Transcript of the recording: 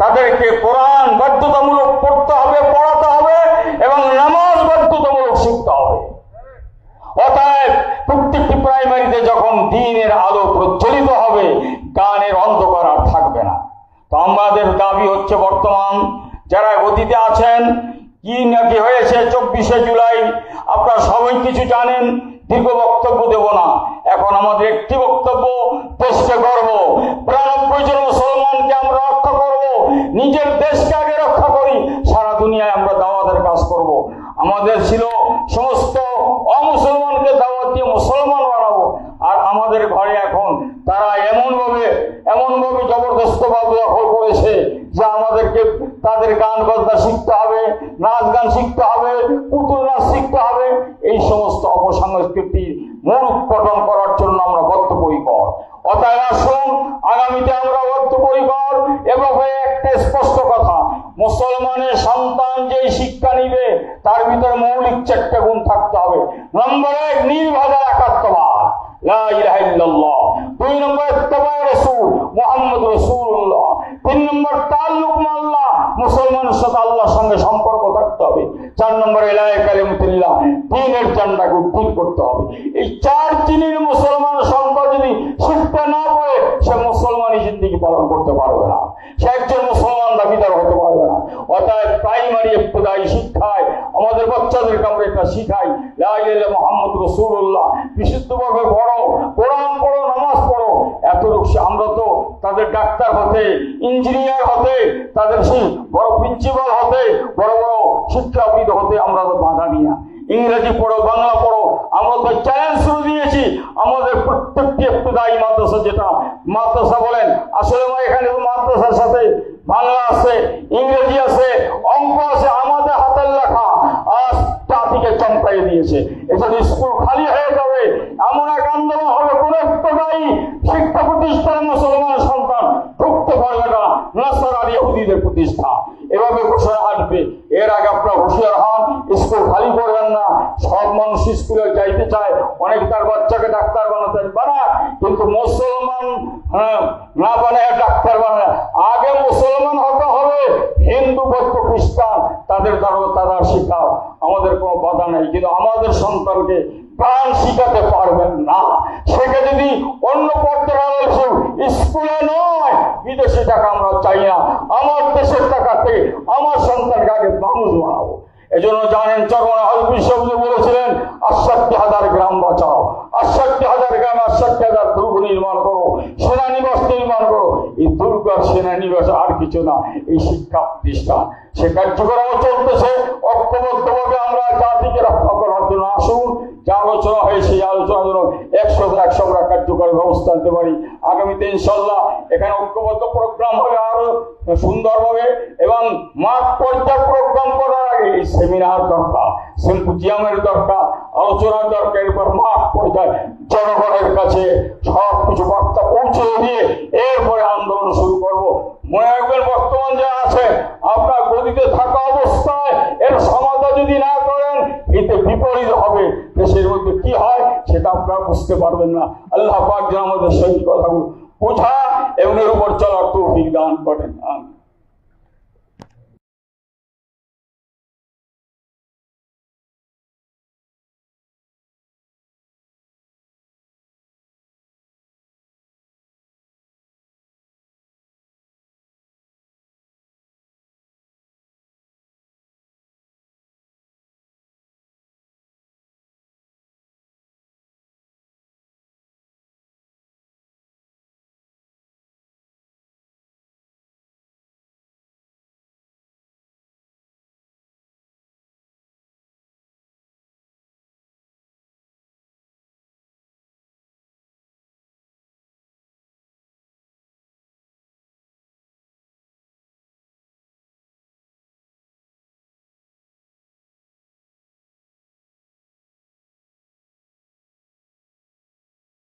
তাদেরকে কোরআন বাধ্যতামূলক পড়তে হবে, পড়াতে হবে এবং নামাজ বাধ্যতামূলক শিখতে হবে। অতএব প্রত্যেকটি প্রাইমারিতে যখন দিনের আলো প্রজ্বলিত হবে, গানের অন্ধকার আর থাকবে না। তো আমাদের দাবি হচ্ছে বর্তমান, যারা গতিতে আছেন, কি নাকি হয়েছে চব্বিশে জুলাই, আপনারা সবাই কিছু জানেন, দীর্ঘ বক্তব্য দেব না। এখন আমাদের একটি বক্তব্য আমাদের ছিল সমস্ত অমুসলমানকে দাওয়াত দিয়ে মুসলমান বানাবো। আর আমাদের ঘরে এখন তারা এমন ভাবে এমন ভাবে জবরদস্ত ভাবে দখল করেছে যে আমাদেরকে তাদের গান বাজনা শিখতে হবে, নাচ গান শিখতে হবে, পুতুল নাচ শিখতে হবে। এই সমস্ত অপসংস্কৃতির মূল উৎপাদন করার জন্য আমরা বদ্ধপরিকর। অতএব আসুন, আগামীতে আমরা বদ্ধপরিকর। এভাবে একটা স্পষ্ট কথা। মুসলমানের সন্তান যেই শিক্ষা নিবে, তার ভিতরে মৌলিক চারটে গুণ থাকতে হবে। নম্বর এক নির্ভেজাল একাত্মবাদ। দুই নম্বর মুহাম্মদ তিন নম্বর, তাল্লুক মুসলমানের সঙ্গে সম্পর্ক থাকতে হবে। চার নম্বর চান্দাকে উদ্দিন করতে হবে। এই চার জিনিস মুসলমান সংখ্যা যদি শিখতে না পারে সে মুসলমানই জিন্দিগি পালন করতে পারবে না। সে একজন মুসলমান দাবিদার হতে পারবে না অতএব প্রাইমারি শিক্ষায়, আমাদের বাচ্চাদেরকে আমরা এটা শিখাই। লা ইলাহা মুহাম্মদ রাসূলুল্লাহ। বিশুদ্ধভাবে পড়ো, কোরআন পড়ো, নামাজ পড়ো। সে- আমরা তো তাদের ডাক্তার হতে ইঞ্জিনিয়ার হতে, তাদের সেই বড় প্রিন্সিপাল হতে, বড় বড় শিক্ষাবিদ হতে আমরা তো বাধা ইংরেজি পড়ো, বাংলা পড়ো, আমরা তো চ্যালেঞ্জ আমাদের প্রত্যেকটি ইবতদায়ী মাদ্রাসা যেটা, মাদ্রাসা বলেন, আসলে এখানে মাদ্রাসার সাথে বাংলা আছে, ইংরেজি আছে, অঙ্ক আছে, আমাদের হাতের লেখা, আজ জাতিকে চমকাই দিয়েছে। এখানে স্কুল খালি হয়ে যাবে, এমন এক আন্দোলন হবে কোন ইবতদায়ী শিক্ষা প্রতিষ্ঠান মুসলমান সন্তান ঢুকতে পারবে না, নাসার ইহুদিদের প্রতিষ্ঠা। এভাবে ঘোষণা আসবে। এর আগে আপনারা হুঁশিয়ার হন, স্কুল খালি করবেন না। সব মানুষ স্কুলে যাইতে চায় অনেক তার বাচ্চাকে ডাক্তার বানাতে বানায় কিন্তু মুসলমান হ্যাঁ, না বানায় ডাক্তার বানায়। আগে মুসলমান হতে হবে হিন্দু বৌদ্ধ খ্রিস্টান তাদের ধর্ম তারা শিখাও। আমাদের কোনো বাধা নেই কিন্তু আমাদের সন্তানকে প্রাণ শিখাতে পারবেন না। সেটা যদি অন্য আলোচনা স্কুলে নয় বিদেশি টাকা আমরা চাই না। আমার দেশের টাকাতে আমার সন্তানকে আগে মানুষ বানাবো। এজন্য জানেন যখন হলবি সবজি বলেছিলেন, আটষট্টি হাজার গ্রাম বাঁচাও। আটষট্টি হাজার গ্রাম, আটষট্টি হাজার দুর্গ নির্মাণ করো, সেনানিবাস নির্মাণ করো। এই দুর্গ সেনানিবাস আর কিছু না, এই শিক্ষা প্রতিষ্ঠান। সে কার্যক্রম চলতেছে। ঐক্যবদ্ধভাবে আমরা জাতিকে রক্ষা করার জন্য আসুন। যে আলোচনা হয় সেই আলোচনার জন্য একশো একশো আমরা কার্যকর ব্যবস্থা নিতে পারি। আগামীতে ইনশাল্লাহ এখানে ঐক্যবদ্ধ প্রোগ্রাম হবে আরও সুন্দরভাবে এবং মাঠ পর্যায়ে প্রোগ্রাম করার আগে সেমিনার দরকার, সিম্পোজিয়ামের দরকার, আলোচনার দরকার, এরপর মাঠ পর্যায়ে জনগণের কাছে সব কিছু বার্তা পৌঁছে দিয়ে এরপরে আন্দোলন শুরু করব। মনে রাখবেন বর্তমান যে আছে আপনার গদিতে থাকা অবস্থায় এর সমাধান যদি না করেন এতে বিপরীত হবে দেশের মধ্যে কি হয় সেটা আপনারা বুঝতে পারবেন না। আল্লাহ পাক যেন আমাদের সহিত কথাগুলো বোঝা এবং এর উপর চলার তৌফিক দান করেন। আমিন।